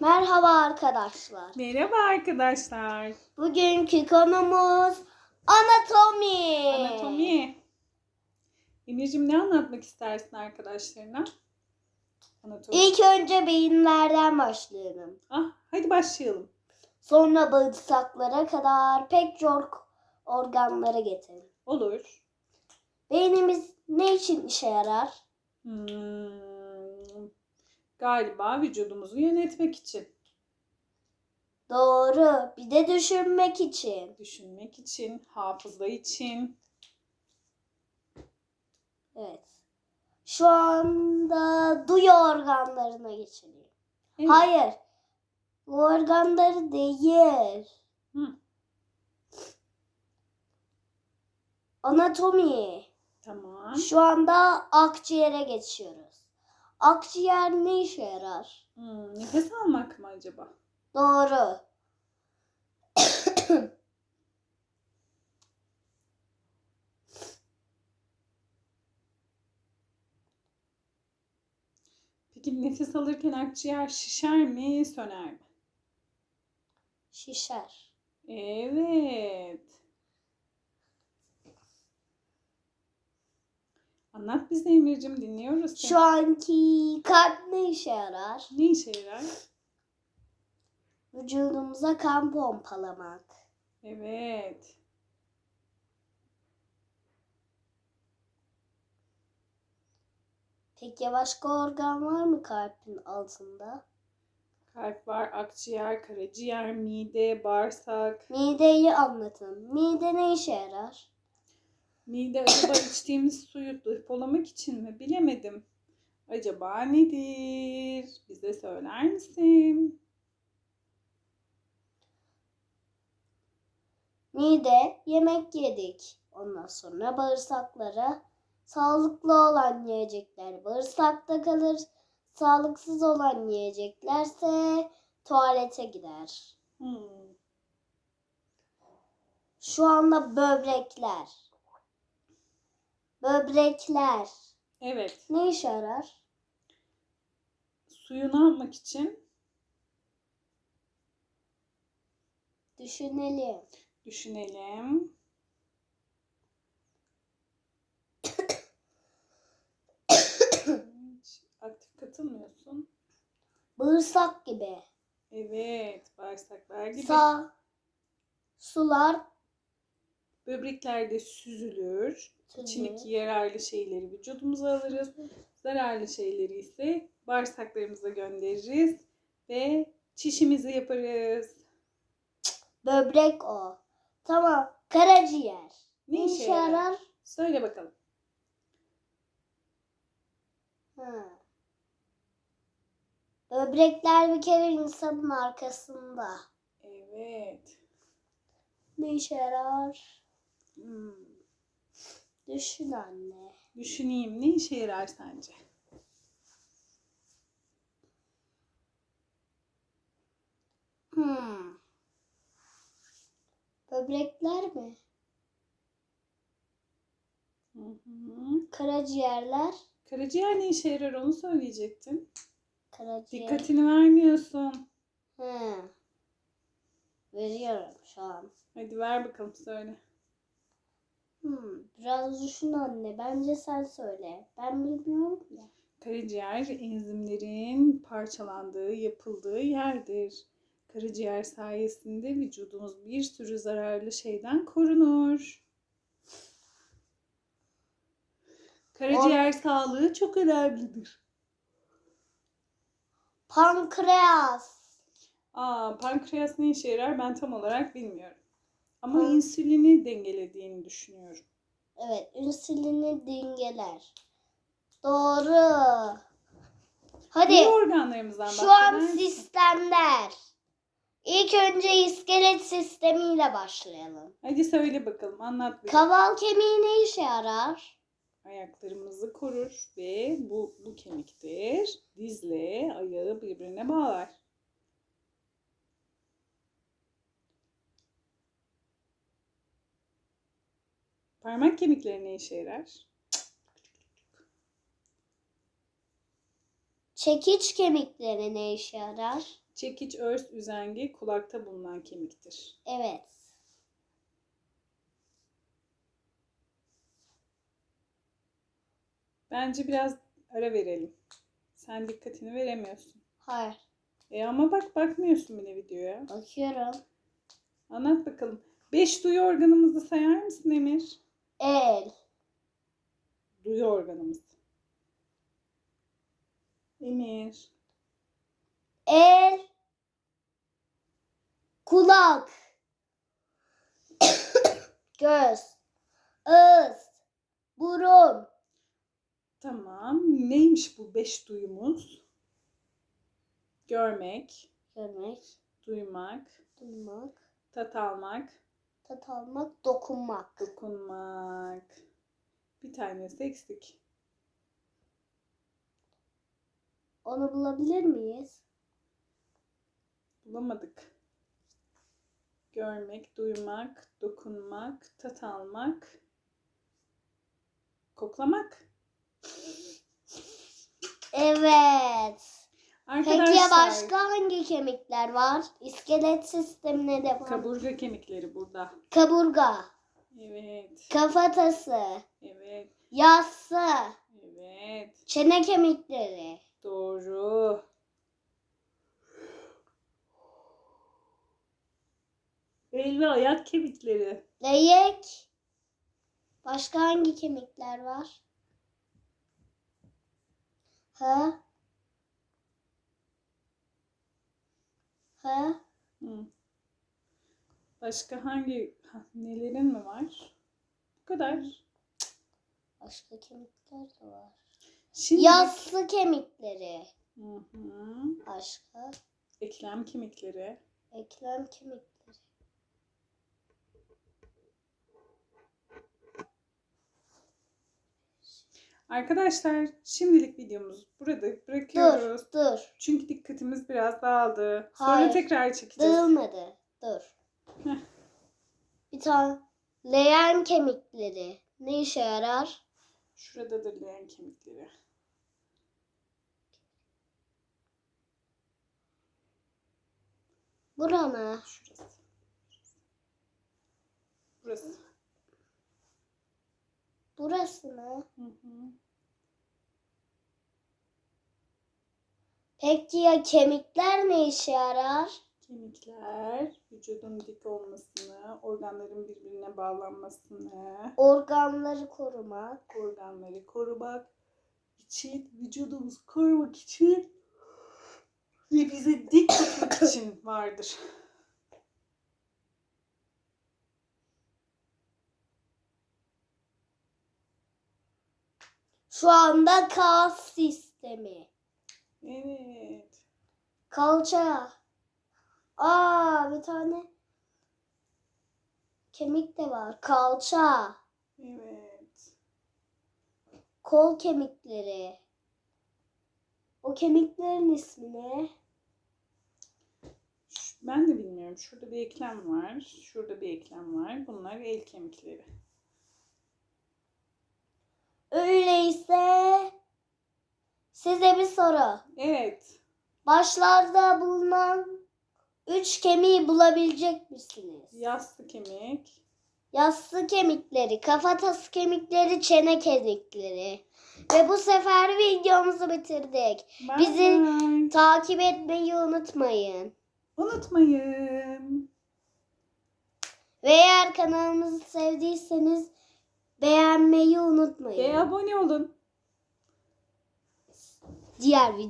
Merhaba arkadaşlar. Merhaba arkadaşlar. Bugünkü konumuz anatomi. Anatomi. Emir'cim ne anlatmak istersin arkadaşlarına? Anatomi. İlk önce beyinlerden başlayalım. Ah, hadi başlayalım. Sonra bağırsaklara kadar pek çok organlara getirelim. Olur. Beynimiz ne için işe yarar? Hmm, galiba vücudumuzu yönetmek için, Doğru. Bir de düşünmek için. düşünmek için, hafıza için. Evet. Şu anda duyu organlarına geçelim. Evet. Hayır. Bu organları değil. Hı. Anatomi. Tamam. Şu anda akciğere geçiyoruz. Akciğer ne işe yarar? Hmm, nefes almak mı acaba? Doğru. Peki nefes alırken akciğer şişer mi, söner mi? Şişer. Evet. Anlat bize Emir'cim dinliyoruz seni. Şu anki kalp ne işe yarar? Ne işe yarar? Vücudumuza kan pompalamak. Evet. Peki başka organ var mı kalbin altında? Kalp var, akciğer, karaciğer, mide, bağırsak. Mideyi anlatın. Mide ne işe yarar? Mide acaba içtiğimiz suyu depolamak için mi? Bilemedim. Acaba nedir? Bize söyler misin? Mide yemek yedik. Ondan sonra bağırsaklara sağlıklı olan yiyecekler bağırsakta kalır. Sağlıksız olan yiyeceklerse tuvalete gider. Hmm. Şu anda böbrekler. Böbrekler Evet. ne işe yarar? Suyu ne yapmak için? Düşünelim. Düşünelim. Hiç aktif katılmıyorsun. Bağırsak gibi. Evet, bağırsaklar gibi. Sağ sular Böbreklerde süzülür. İçindeki yararlı şeyleri vücudumuza alırız. Zararlı şeyleri ise bağırsaklarımıza göndeririz ve çişimizi yaparız. böbrek o. Tamam. Karaciğer. Ne işe yarar? Söyle bakalım. Ha. Böbrekler bir kere insanın arkasında. Evet. Ne işe yarar? Hmm. Düşün anne. Düşüneyim ne işe yarar sence? Hmm. Böbrekler mi? Hı hı. Karaciğerler. Karaciğer ne işe yarar onu söyleyecektin. Karaciğer. Dikkatini vermiyorsun. He. Veriyorum şu an. Hadi ver bakalım söyle. Hmm. Biraz düşün anne. Bence sen söyle. Ben bilmiyorum ya. Karaciğer enzimlerin parçalandığı, yapıldığı yerdir. Karaciğer sayesinde vücudumuz bir sürü zararlı şeyden korunur. Karaciğer sağlığı çok önemlidir. Pankreas. Aa, pankreas ne işe yarar ben tam olarak bilmiyorum. Ama Pan- insülini dengelediğini düşünüyorum. Evet, insülini dengeler. Doğru. Hadi Diğer organlarımızdan şu an sistemler. İlk önce iskelet sistemiyle başlayalım. Hadi söyle bakalım anlat bize. Kaval kemiği ne işe yarar? Ayaklarımızı korur ve bu, bu kemiktir. Dizle ayağı birbirine bağlar. Parmak kemikleri ne işe yarar? Çekiç kemikleri ne işe yarar? Çekiç, örs, üzengi kulakta bulunan kemiktir. Evet. Bence biraz ara verelim. Sen dikkatini veremiyorsun. Hayır. E ama bak bakmıyorsun bile videoya. Bakıyorum. Anlat bakalım. Beş duyu organımızı sayar mısın Emir? El. Duyu organımız. Emir. El. Kulak. Göz. Ağız. Burun. Tamam. Neymiş bu beş duyumuz? Görmek, Görmek. duymak, Duymak. tat almak, Tat almak. Dokunmak. dokunmak. Bir tanesi eksik. Onu bulabilir miyiz? Bulamadık. Görmek, duymak, dokunmak, tat almak, koklamak. Evet. Arkadaşlar, Peki ya başka hangi kemikler var? İskelet sistemine de var. kaburga kemikleri burada. Kaburga. Evet, Kafatası. evet, Yassı. evet. Çene kemikleri. Doğru. El ve ayak kemikleri. Leyek. Başka hangi kemikler var? Ha? Ha? Hı. Başka hangi ha, nelerin mi var? Bu kadar. Başka kemikler de var. Şimdi Yassı kemikleri. Hı hı. Başka. Eklem kemikleri. Eklem kemikleri. Arkadaşlar şimdilik videomuzu burada bırakıyoruz. Dur, dur. Çünkü dikkatimiz biraz dağıldı. Sonra Hayır. tekrar çekeceğiz. Dağılmadı. Dur. Heh. Bir tane leğen kemikleri. Ne işe yarar? Şuradadır leğen kemikleri. Bura mı? Şurası. Burası. Burası mı? Hı hı. Peki ya kemikler ne işe yarar? Kemikler vücudun dik olmasını, organların birbirine bağlanmasını, Organları korumak. organları korumak için, vücudumuzu korumak için ve bizi dik tutmak için vardır. Şu anda kas sistemi. Evet. Kalça. Aa bir tane kemik de var. Kalça. Evet. Kol kemikleri. O kemiklerin ismi ne? Ben de bilmiyorum. Şurada bir eklem var. Şurada bir eklem var. Bunlar el kemikleri. Öyleyse size bir soru. Evet. Başlarda bulunan üç kemiği bulabilecek misiniz? Yassı kemik. Yassı kemikleri, kafatası kemikleri, çene kemikleri. Ve bu sefer videomuzu bitirdik. Bye Bizi- bye. Takip etmeyi unutmayın. Unutmayın. Ve eğer kanalımızı sevdiyseniz beğenmeyi unutmayın. Ve abone olun. Diğer video